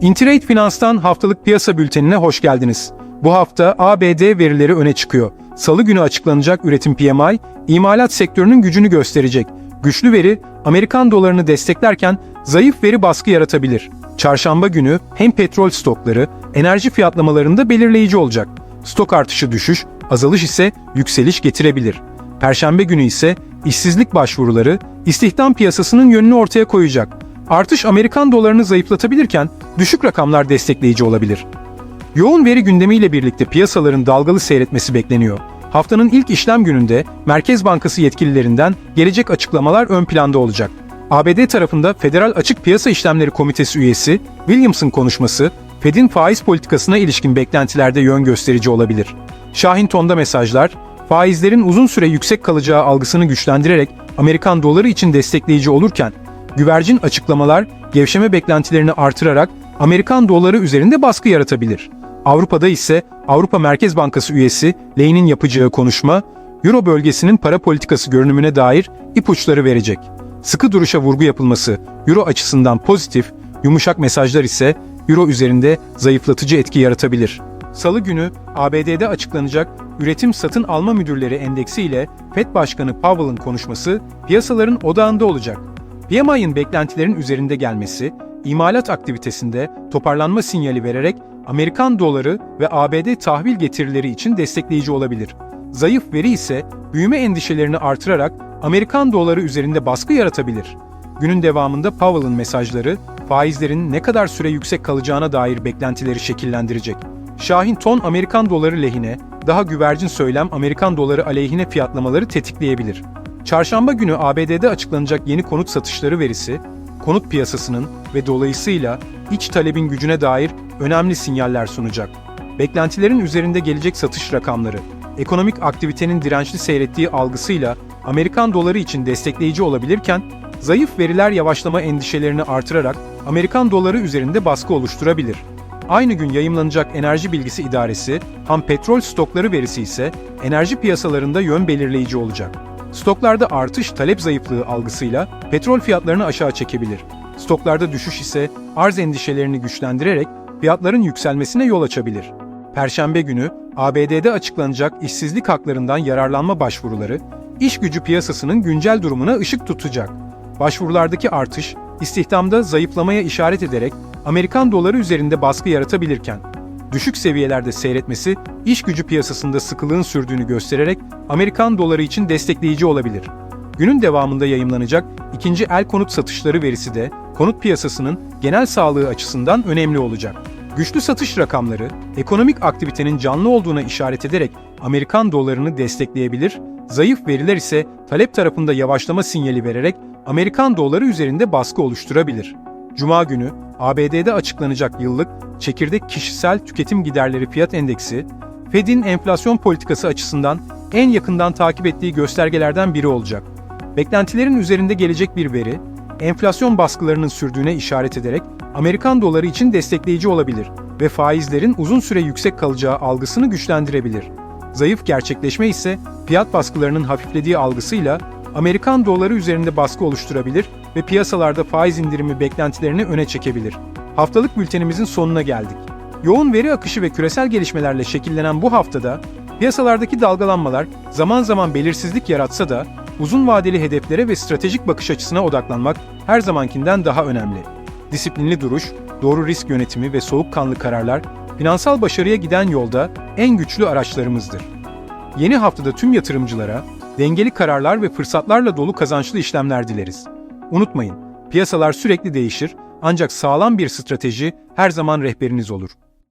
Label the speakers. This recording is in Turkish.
Speaker 1: Intrade Finans'tan haftalık piyasa bültenine hoş geldiniz. Bu hafta ABD verileri öne çıkıyor. Salı günü açıklanacak üretim PMI, imalat sektörünün gücünü gösterecek. Güçlü veri, Amerikan dolarını desteklerken zayıf veri baskı yaratabilir. Çarşamba günü hem petrol stokları, enerji fiyatlamalarında belirleyici olacak. Stok artışı düşüş, azalış ise yükseliş getirebilir. Perşembe günü ise işsizlik başvuruları, istihdam piyasasının yönünü ortaya koyacak. Artış Amerikan dolarını zayıflatabilirken düşük rakamlar destekleyici olabilir. Yoğun veri gündemiyle birlikte piyasaların dalgalı seyretmesi bekleniyor. Haftanın ilk işlem gününde Merkez Bankası yetkililerinden gelecek açıklamalar ön planda olacak. ABD tarafında Federal Açık Piyasa İşlemleri Komitesi üyesi Williams'ın konuşması, Fed'in faiz politikasına ilişkin beklentilerde yön gösterici olabilir. Şahin tonda mesajlar, faizlerin uzun süre yüksek kalacağı algısını güçlendirerek Amerikan doları için destekleyici olurken, güvercin açıklamalar gevşeme beklentilerini artırarak Amerikan doları üzerinde baskı yaratabilir. Avrupa'da ise Avrupa Merkez Bankası üyesi Ley'nin yapacağı konuşma, Euro bölgesinin para politikası görünümüne dair ipuçları verecek. Sıkı duruşa vurgu yapılması Euro açısından pozitif, yumuşak mesajlar ise Euro üzerinde zayıflatıcı etki yaratabilir. Salı günü ABD'de açıklanacak Üretim Satın Alma Müdürleri Endeksi ile FED Başkanı Powell'ın konuşması piyasaların odağında olacak. PMI'ın beklentilerin üzerinde gelmesi, imalat aktivitesinde toparlanma sinyali vererek Amerikan doları ve ABD tahvil getirileri için destekleyici olabilir. Zayıf veri ise büyüme endişelerini artırarak Amerikan doları üzerinde baskı yaratabilir. Günün devamında Powell'ın mesajları faizlerin ne kadar süre yüksek kalacağına dair beklentileri şekillendirecek. Şahin ton Amerikan doları lehine, daha güvercin söylem Amerikan doları aleyhine fiyatlamaları tetikleyebilir. Çarşamba günü ABD'de açıklanacak yeni konut satışları verisi, konut piyasasının ve dolayısıyla iç talebin gücüne dair önemli sinyaller sunacak. Beklentilerin üzerinde gelecek satış rakamları, ekonomik aktivitenin dirençli seyrettiği algısıyla Amerikan doları için destekleyici olabilirken, zayıf veriler yavaşlama endişelerini artırarak Amerikan doları üzerinde baskı oluşturabilir. Aynı gün yayımlanacak Enerji Bilgisi İdaresi, ham petrol stokları verisi ise enerji piyasalarında yön belirleyici olacak. Stoklarda artış talep zayıflığı algısıyla petrol fiyatlarını aşağı çekebilir. Stoklarda düşüş ise arz endişelerini güçlendirerek fiyatların yükselmesine yol açabilir. Perşembe günü ABD'de açıklanacak işsizlik haklarından yararlanma başvuruları, iş gücü piyasasının güncel durumuna ışık tutacak. Başvurulardaki artış, istihdamda zayıflamaya işaret ederek Amerikan doları üzerinde baskı yaratabilirken, düşük seviyelerde seyretmesi iş gücü piyasasında sıkılığın sürdüğünü göstererek Amerikan doları için destekleyici olabilir. Günün devamında yayımlanacak ikinci el konut satışları verisi de konut piyasasının genel sağlığı açısından önemli olacak. Güçlü satış rakamları, ekonomik aktivitenin canlı olduğuna işaret ederek Amerikan dolarını destekleyebilir, zayıf veriler ise talep tarafında yavaşlama sinyali vererek Amerikan doları üzerinde baskı oluşturabilir. Cuma günü ABD'de açıklanacak yıllık çekirdek kişisel tüketim giderleri fiyat endeksi, Fed'in enflasyon politikası açısından en yakından takip ettiği göstergelerden biri olacak. Beklentilerin üzerinde gelecek bir veri, enflasyon baskılarının sürdüğüne işaret ederek Amerikan doları için destekleyici olabilir ve faizlerin uzun süre yüksek kalacağı algısını güçlendirebilir. Zayıf gerçekleşme ise fiyat baskılarının hafiflediği algısıyla Amerikan doları üzerinde baskı oluşturabilir ve piyasalarda faiz indirimi beklentilerini öne çekebilir. Haftalık bültenimizin sonuna geldik. Yoğun veri akışı ve küresel gelişmelerle şekillenen bu haftada piyasalardaki dalgalanmalar zaman zaman belirsizlik yaratsa da uzun vadeli hedeflere ve stratejik bakış açısına odaklanmak her zamankinden daha önemli. Disiplinli duruş, doğru risk yönetimi ve soğukkanlı kararlar finansal başarıya giden yolda en güçlü araçlarımızdır. Yeni haftada tüm yatırımcılara dengeli kararlar ve fırsatlarla dolu kazançlı işlemler dileriz. Unutmayın, piyasalar sürekli değişir ancak sağlam bir strateji her zaman rehberiniz olur.